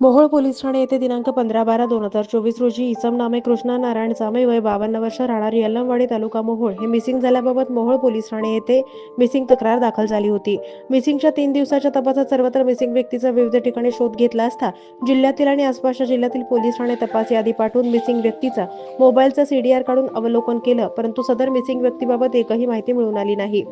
Mohol police ठाणे येथे दिनांक पंधरा बारा दोन हजार चोवीस रोजी इसम नामे कृष्णा नारायण जामे वय बावन्न वर्ष राहणार यल्लमवाडी तालुका मोहोळ हे मिसिंग झाल्याबाबत मोहोळ पोलीस ठाणे येथे मिसिंग तक्रार दाखल झाली होती. मिसिंगच्या तीन दिवसाच्या तपासात सर्वत्र मिसिंग व्यक्तीचा विविध ठिकाणी शोध घेतला असता जिल्ह्यातील आणि आसपासच्या जिल्ह्यातील पोलीस ठाणे तपास यादी पाठवून मिसिंग व्यक्तीचा मोबाईलचा सीडीआर काढून अवलोकन केलं परंतु सदर मिसिंग व्यक्तीबाबत एकही माहिती मिळून आली नाही.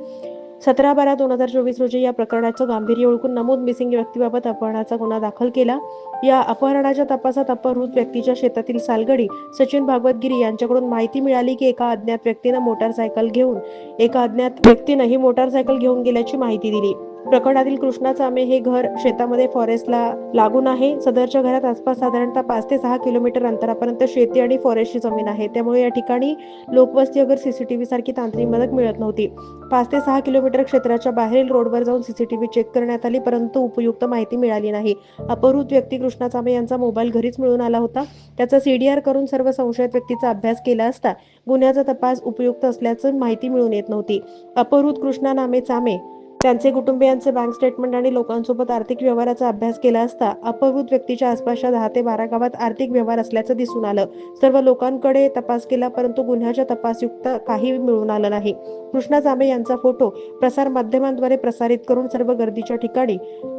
सतरा बारा दोन हजार चोवीस रोजी या प्रकरणाचं गांभीर्य ओळखून नमूद मिसिंग व्यक्तीबाबत अपहरणाचा गुन्हा दाखल केला. या अपहरणाच्या तपासात अपहृत व्यक्तीच्या शेतातील सालगडी सचिन भागवतगिरी यांच्याकडून माहिती मिळाली की एका अज्ञात व्यक्तीनं मोटारसायकल घेऊन एका अज्ञात व्यक्तीनं ही मोटारसायकल घेऊन गेल्याची माहिती दिली. प्रकरणातील कृष्णा चामे हे घर शेतामध्ये फॉरेस्टला लागून आहे. सदरच्या घरात आसपास साधारणतः पाच ते सहा किलोमीटर अंतरापर्यंत शेती आणि फॉरेस्टची जमीन आहे. त्यामुळे या ठिकाणी लोकवस्ती अगर सीसीटीव्ही सारखी तांत्रिक मदत मिळत नव्हती. पाच ते सहा किलोमीटर क्षेत्राच्या बाहेरील रोडवर जाऊन सीसीटीव्ही चेक करण्यात आली परंतु उपयुक्त माहिती मिळाली नाही. अपहृत व्यक्ती कृष्णा चामे यांचा मोबाईल घरीच मिळून आला होता. त्याचा सीडीआर करून सर्व संशयित व्यक्तीचा अभ्यास केला असता गुन्ह्याचा तपास उपयुक्त असल्याचं माहिती मिळून येत नव्हती. अपहृत कृष्णा नामे चामे त्यांचे कुटुंबियांचे बँक स्टेटमेंट आणि लोकांसोबत आर्थिक व्यवहाराचा अभ्यास केला असता अपहृत व्यक्तीच्या आसपासच्या दहा ते बारा गावात आर्थिक व्यवहार असल्याचं दिसून आलं. सर्व लोकांकडे तपास केला परंतु गुन्ह्याच्या तपासयुक्त काही मिळून आलं नाही. कृष्णा जांभे यांचा फोटो प्रसार माध्यमांद्वारे प्रसारित करून सर्व गर्दीच्या ठिकाणी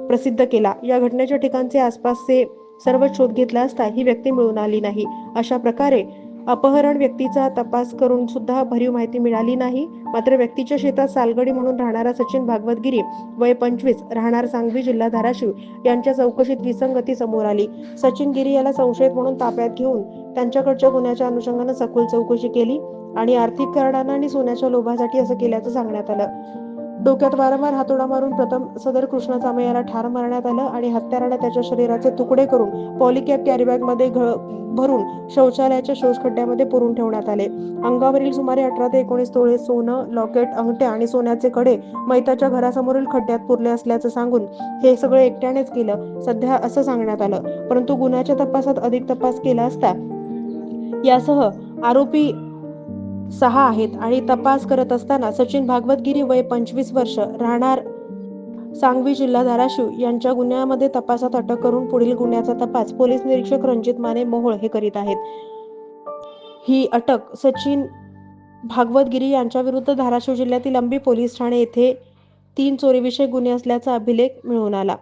प्रसिद्ध केला. या घटनेच्या ठिकाणचे आसपासचे सर्व शोध घेतला असता ही व्यक्ती मिळून आली नाही. अशा प्रकारे अपहरण व्यक्तीचा तपास करून सुद्धा भरीव माहिती मिळाली नाही. मात्र व्यक्तीच्या शेतात सालगडी म्हणून राहणारा सचिन भागवतगिरी वय पंचवीस राहणार सांगवी जिल्हा धाराशिव यांच्या चौकशीत विसंगती समोर आली. सचिन गिरी याला संशयित म्हणून ताब्यात घेऊन त्यांच्याकडच्या गुन्ह्याच्या अनुषंगानं सखोल चौकशी केली आणि आर्थिक कारणानं आणि सोन्याच्या लोभासाठी असं केल्याचं सांगण्यात आलं. डोक्यात वारंवार हातोडा मारून प्रथम सदर कृष्णा चामे याला ठार मारण्यात आलं आणि हत्याराने त्याच्या शरीराचे तुकडे करून पॉलिकॅप कॅरीबॅगमध्ये भरून शौचालयाच्या शोषखड्ड्यामध्ये पुरून ठेवण्यात आले. अंगावरील सुमारे अठरा ते एकोणीस तोळे सोनं लॉकेट अंगठ्या आणि सोन्याचे कडे मैताच्या घरासमोरील खड्ड्यात पुरले असल्याचं सांगून हे सगळं एकट्यानेच केलं. सध्या असं सांगण्यात आलं. परंतु गुन्ह्याच्या तपासात अधिक तपास केला असता यासह आरोपी सहा आहेत आणि तपास करत असताना सचिन भागवतगिरी वय पंचवीस वर्ष राहणार सांगवी जिल्हा धाराशिव. यांच्या गुन्ह्यामध्ये तपासात अटक करून पुढील गुन्ह्याचा तपास पोलीस निरीक्षक रणजित माने मोहोळ हे करीत आहेत. ही अटक सचिन भागवतगिरी यांच्या विरुद्ध धाराशिव जिल्ह्यातील अंबी पोलीस ठाणे येथे तीन चोरीविषयक गुन्हे असल्याचा अभिलेख मिळून आला.